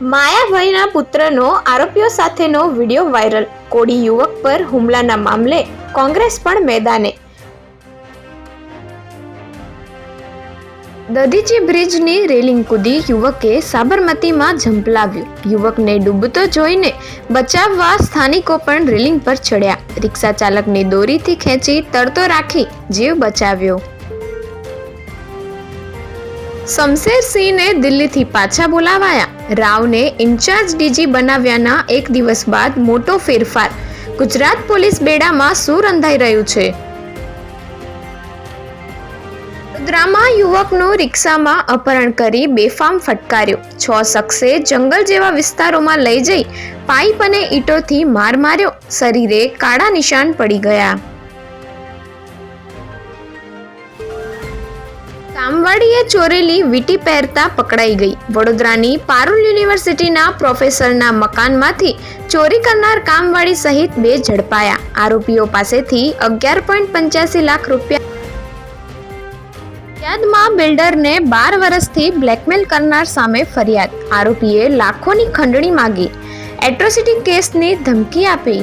માયાભાઈના પુત્રનો આરોપીઓ સાથેનો video viral. કોડી યુવક પર હુમલાના મામલે કોંગ્રેસ પણ મેદાને. દધીચી બ્રિજની રેલિંગ કૂદી યુવકે સાબરમતીમાં ઝંપલાવ્યું યુવકને ડૂબતો જોઈને બચાવવા સ્થાનિકો પણ રેલિંગ પર ચડ્યા. રિક્ષા ચાલકની દોરીથી ખેંચી તરતો રાખી જીવ બચાવ્યો. શમશેરસિંહને દિલ્હીથી પાછા બોલાવાયા. રાવને ઇન્ચાર્જ ડીજી બનાવ્યાના એક દિવસ બાદ મોટો ફેરફાર. ગુજરાત પોલીસ બેડામાં શું રંધાઈ રહ્યું છે. વડોદરામાં યુવકનું રિક્ષામાં અપહરણ કરી બેફામ ફટકાર્યો. છ શખ્સે જંગલ જેવા વિસ્તારોમાં લઈ જઈ પાઇપ અને ઈંટોથી માર માર્યો. શરીરે કાળા નિશાન પડી ગયા. કામવાડીએ ચોરેલી વીટી પહેરતા પકડાઈ ગઈ. વડોદરાની પારુલ યુનિવર્સિટીના પ્રોફેસરના મકાનમાંથી ચોરી કરનાર કામવાળી સહિત બે ઝડપાયા. આરોપીઓ પાસેથી અગિયાર પોઈન્ટ પંચ્યાસી લાખ રૂપિયા ફરિયાદમાં બિલ્ડરને બાર વર્ષથી બ્લેકમેલ કરનાર સામે ફરિયાદ. આરોપીએ લાખોની ખંડણી માગી. એટ્રોસિટી કેસની ધમકી આપી.